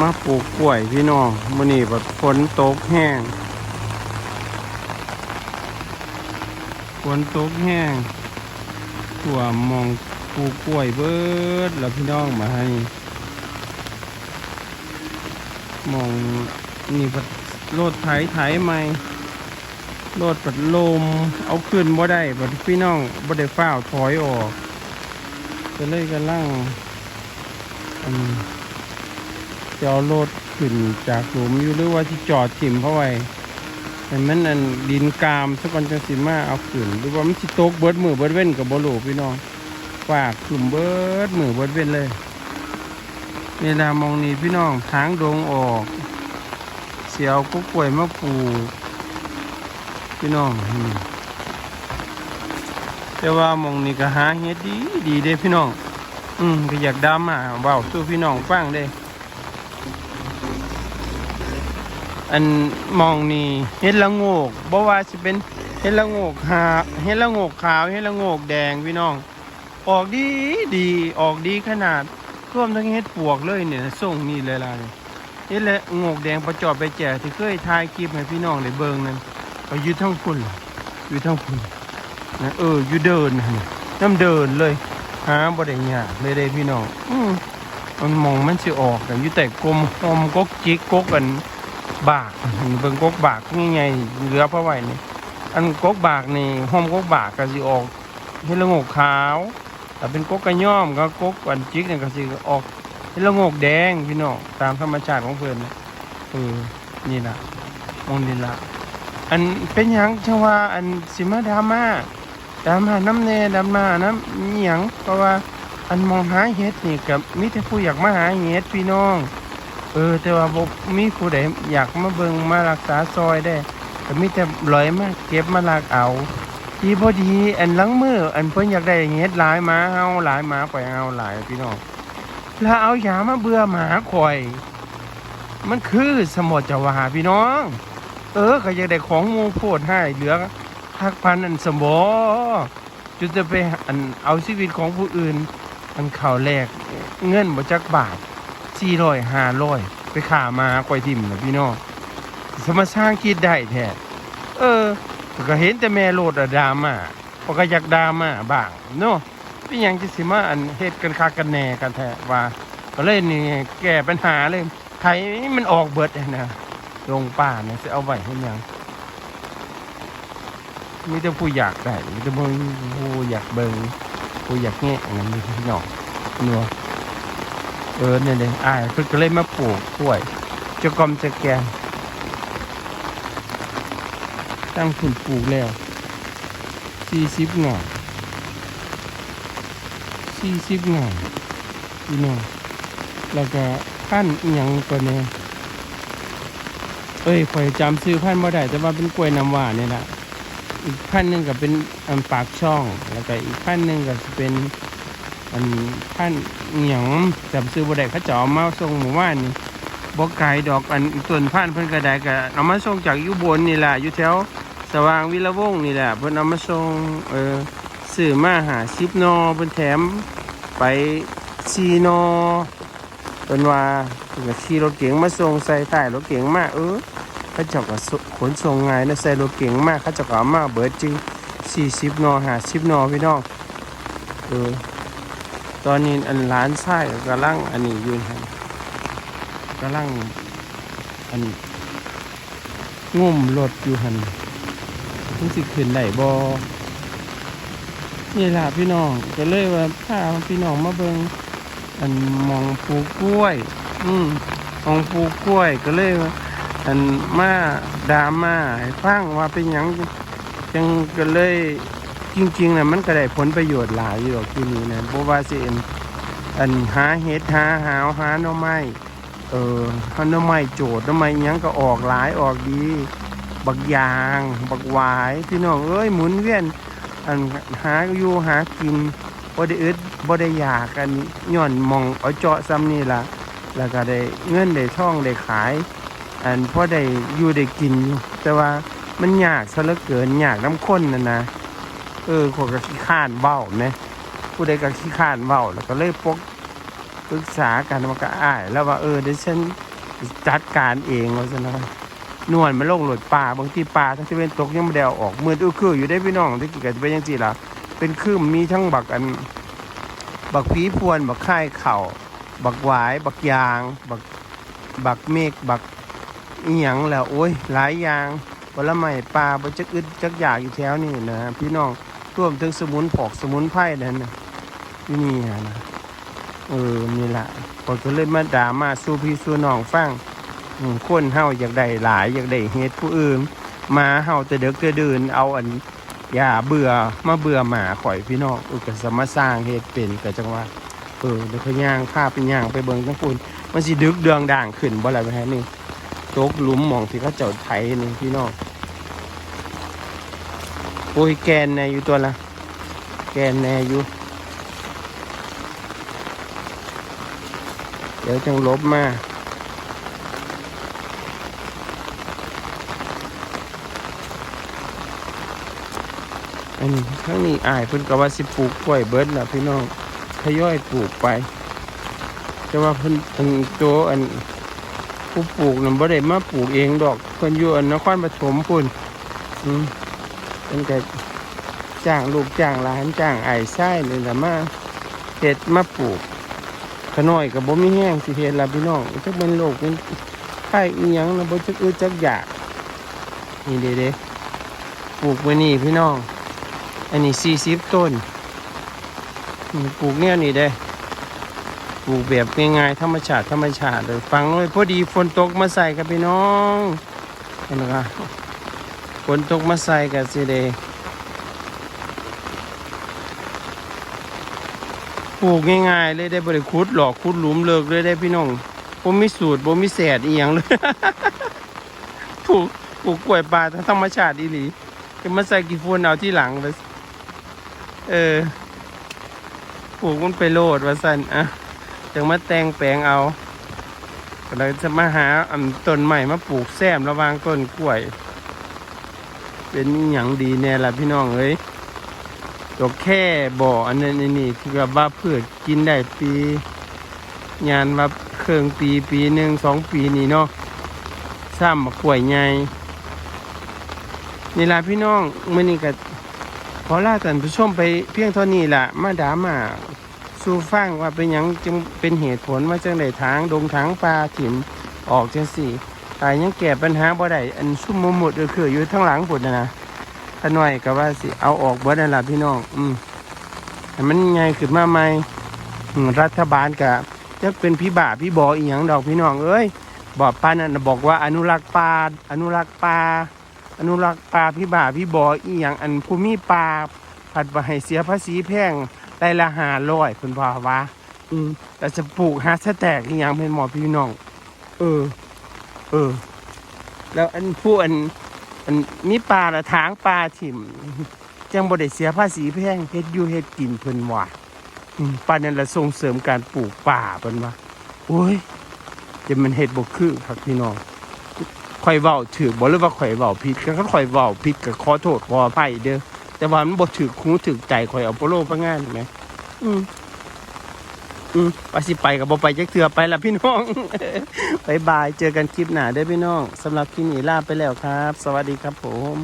มาปลูกกล้วยพี่น้องมื้อนี้แบบฝนตกแห้งฝนตกแห้งทั่วมองปลูกกล้วยเบิดแล้วพี่น้องมาให้มองนี่พัดโลดไถไถใหม่โลดปัดลม เอาขึ้นบ่ได้บัดพี่น้องบ่ได้ฟ้าถอยออกก็เลยกำลังอืม จะเอารถขึ้นจากหลุมอยู่หรือว่าที่จอดถิ่มเข้าไว้แต่มันอันดินกามสักวันจังสิมาเอาขึ้นหรือว่ามันสิตกเบิดมือเบิดเว้นกับบลูพี่น้องฝากขึ้นเบิดมือเบิดเว้นเลยเวลามองนี่พี่น้องทางดงออก เสียวก็กล้วยมาปูพี่น้องแต่ว่ามองนี่ก็หาเฮ็ดดีดีเด้พี่น้อง อืมก็อยากดำอะเบาสู้พี่น้องฟังเด้ อันมองนี่เห็ดละโงกบ่ว่าสิเป็นเห็ดละโงกหาเห็ดละโงกขาวเห็ดละโงกแดงพี่น้อง ออกดีดีออกดีขนาดรวมทั้งเห็ดปวกเลยเนี่ยส่งนี่เลยล่ะเนี่ยเห็ดละโงกแดงประจอบไปแจกที่เคยถ่ายคลิปให้พี่น้องได้เบิ่งนั่นก็อยู่ทั้งพุ่นล่ะอยู่ทั้งพุ่นะเอออยู่เดินน่ะนี่น้ำเดินเลยหาบ่ได้ยากเลยเด้พี่น้องอืมมันมองมันสิออกกันอยู่แต่กลมหอมกกจิกกกกัน บากเบิ่งกกบากนี่ไงเหลือพราะไว้นี่อันกกบากนี่ห้อมกกบากก็สิออกเฮละโงกขาวแต่เป็นกกกระย่อมก็กกอันจิกนี่ก็สิออกเฮละโงกแดงพี่น้องตามธรรมชาติของเพิ่นนะเออนี่ล่ะมองนี่ล่ะอันเป็นหยังจังว่าอันสิมาดราม่าดราม่าน้ำแน่ดราม่าน้ำอิหยังเพราะว่าอันมองหาเฮ็ดนี่กับมีแต่ผู้อยากมาหาเฮ็ดพี่น้อง เออ แต่ว่าบ่มีผู้ใดอยากมาเบิ่งมารักษาซอยได้ก็มีแต่ลอยมาเก็บมาลากเอาทีพอดี อันหลังมืออันเพิ่นอยากได้เฮ็ดหลายหมาเฮาหลายหมาข่อยเฮาหลายพี่น้องแล้วเอายามาเบื่อหมาข่อย มันคือสมดจะว่าพี่น้อง เออก็อยากได้ของมูโพดให้เหลือหักพันอันสมบจุดจะไปอันเอาชีวิตของผู้อื่น อันข่าวแรกเงินบ่จักบาท สี่ร้อยห้าร้อยไปขามาควายทิมนะพี่น้องสมาสร้างคิดได้แท้เออก็เห็นแต่แม่โลดอะดราม่าพอก็อยากดราม่าบ้างเนาะเป็นหยังจะสิมาอันเฮ็ดกันคากันแหน่กันแท้ว่าก็เลยนี่แก้ปัญหาเลยไทยมันออกเบิดเลยนะลงป่าเนี่ยจะเอาไว้ให้ยังมีแต่ผู้อยากได้มีแต่ผู้อยากเบิ่งผู้อยากแง่งั้นนี่พี่น้องเนาะ เออเนี่ยเลยอ่าเพิ่นก็เลยมาปลูกกล้วยเจะกอมเจะแกนตั้งขุนปลูกแล้วสี่สิบหน่อสี่สิบหน่อพี่น้องแล้วก็พันอหยังตัวเนี้ยเอ้ยข่อยจำซื้อพันธุ์บ่ได้แต่ว่าเป็นกล้วยน้ำหวานนี่แหละอีกพันหนึ่งก็เป็นอันปากช่อง แล้วก็อีกพันหนึ่งก็จะเป็น อันพันอหย่างจำซื้อบ่ได้เขาจะเอามาส่งหมู่บ้านนี่บ่ไกลดอกอันต้นพันธุ์เพิ่นก็ไดก็เอามาส่งจากอยู่บนนี่แหละอยู่แถวสว่างวิรวงนี่แหละเพิ่นเอามาส่งเออซื้อมาหา10นอเพิ่นแถมไป4นอเพิ่นว่าเพิ่นก็ขี่รถเก๋งมาส่งใส่ท้ายรถเก๋งมาเออเขาเจ้าก็ส่งขนส่งง่ายนะใส่รถเก๋งมาเขาเจ้าก็มาเบิดจริง40นอ50นอพี่น้องเออ ตอนนี้อันร้านไส้กำลังอันนี้อยู่ครับกำลังอันงุ่มรถอยู่หันมันสิขึ้นได้บอนี่ล่ะพี่น้องก็เลยว่าพาพี่น้องมาเบิงอันมองปูกกล้วย อืมมองปูกกล้วยก็เลยว่าอันมาดาม่าให้ฟังว่าเป็นหยังจังก็เลย จริงๆนะมันก็ได้ผลประโยชน์หลายอยู่ที่นี่นะเพราะว่าสิเอ็นอันหาเห็ดหาหาวหาหน่อไม้เออหาหน่อไม้โจดหน่อไม้ยังก็ออกหลายออกดี บักยาง บักหวายพี่น้องเอ้ยหมุนเวียนอันหาอยู่หากินบ่ได้อึดบ่ได้อยากกันย้อนมองเอาเจาะซ้ำนี่ละแล้วก็ได้เงินได้ท่องได้ขาย อันพอได้อยู่ได้กินอยู่แต่ว่ามันยากซะเหลือเกินยากน้ำข้นน่ะนะ เออคนก็ขี้ข้านเบ้าไหมผู้ใดก็ขี้ข้านเบ้าแล้วก็เลยปกปรึกษากันมันก็อ้าย แล้วว่าเออเดี๋ยวฉันจัดการเองว่าซะน่อนวลมันลงหลดป่าบางทีป่าทั้งที่เป็นตกยังไม่ได้อาออกมืออื้อคืออยู่ได้พี่น้องที่กิดเป็นยังจีล่ะเป็นคืมมีทั้งบักอัน บักผีพวน บักค่ายเข่าบักหวาย บักยาง บักบักเมฆบักอีหยังแล้วโอ้ยหลายอย่างผลไม้ปลาบ่จักอึดจักอยากอยู่แถวนี้นะพี่น้อง รวมถึงสมุนผอกสมุนไพรนั่นนะที่นี่นะเออนี่ล่ะก็ก็เลยมาด่ามาสู้พี่สู้น้องฟังคนเฮาอยากได้หลายอยากได้เฮ็ดผู้อื่น มาเฮาแต่เด็กแต่เดินเอาอันอย่าเบื่อมาเบื่อหมาข่อยพี่น้องเออก็สมาสร้างเฮ็ดเป็นก็จังว่าเออเดี๋ยวพย่างพาไปย่างไปเบิ่งทั้งคุณมันสิดึกเดืองด่างขึ้นบ่ล่ะไรไปฮะนี่ตกหลุมมองที่เขาเจ้าไถนี่พี่น้อง โอ้ยแกนแน่อยู่ตัวละแกนแน่อยู่ เดี๋ยวจังลบมาอันนี้ทั้งนี้อายเพิ่นก็ว่าสิปลูกกล้วยเบิดล่ะพี่น้องทยอยปลูกไป แต่ว่าเพิ่นอันโตอันผู้ปลูกนั่นบ่ได้มาปลูกเองดอกเพิ่นอยู่อันนครปฐมพุ่นอืม เพิ่นก็จ้างลูกจ้างหลานจ้างไอ้ายชายนี่ล่ะมาเฮ็ดมาปลูกขน้อยก็บ่มีแห้งสิเฮ็ดละพี่น้องจักเป็นโรคเป็นไข้อีหยังนะบ่จักอึดจักอยากนี่เด้ๆปลูกไว้นี่พี่น้อง อันนี้สี่สิบต้นปลูกเนี่ยนี่ได้ปลูกแบบง่ายๆธรรมชาติธรรมชาติเลยฟังเลยพอดีฝนตกมาใส่กับพี่น้องเห็นไหมครับ ฝนตกมาใส่กับสิเดปลูกง่ายๆเลยได้บริคุดหลอกคุดหลุมเลิกเลยได้พี่น้องผมมีสูตรผมมีแสดอียงเลยปลูกปลูกกล้วยป่าธรรมชาติอีหลีจะมาใส่กี่ฝุ่นเอาที่หลังไปเออปลูกมันไปโลดว่าสันอะจังมาแต่งแปลงเอาเลยจะมาหาต้นใหม่มาปลูกแซมระวางต้นกล้วย เป็นอย่างดีแน่ละพี่น้องเอ้ยดอกแค่บ่ออันนั้นอันนี่ที่แบบว่าพืชกินได้ปีงานว่าเครื่องปีปีหนึ่งสองปีนี่เนาะซ้ำมากล้วยใหญ่นี่ละพี่น้องมื่อนี้ก็ขอลาท่านผู้ชมไปเพียงเท่านี้ละมาดามาสู่ฟังว่าเป็นหยังจึงเป็นเหตุผลว่าจังไดทางดงทางปลาถิ่มออกจังสี่ ตายยังแก้ปัญหาบ่ได้อันซุ่มหมดก็คืออยู่ทั้งหลังพุ่นนะนะขน่อยก็ว่าสิเอาออกบ่ได้ล่ะพี่น้อง อืมให้มันใหญ่ขึ้นมาใหม่รัฐบาลก็จะเป็นพี่บ่าพี่บออีหยังดอกพี่น้องเอ้ยบอกป้านั่นน่ะบอกว่าอนุรักษ์ปลาอนุรักษ์ปลาอนุรักษ์ปลาพี่บ่าพี่บออีหยังอันภูมิปลาผัดบ่ให้เสียภาษีแพงได้ละหาร้อยคุณพ่อว่าอืมแต่จะปลูกหาสแตกอีหยังเป็นหมอพี่น้อง เออ เออ แล้วอันผู้อัน อันมีปลาละทางปลาถิ่ม จังบ่ได้เสียภาษีแพงเฮ็ดอยู่เฮ็ดกินเพิ่นว่าปลานั่นละส่งเสริมการปลูกป่าเพิ่นว่าโอ้ยจะมันเฮ็ดบ่คือครับพี่น้องข่อยเว้าถือบ่หรือว่าข่อยเว้าผิดก็ข่อยเว้าผิดก็ขอโทษขออภัยเด้อแต่ว่ามันบ่ถือหูถือใจข่อยเอาโปโลไปงานแหมอืม อืมไปสิไปกับ่ไปจักเถื่อไปละพี่น้อง บายบาย เจอกันคลิปหน้าได้อพี่น้องสำหรับคลิปนี้ลาไปแล้วครับ สวัสดีครับผม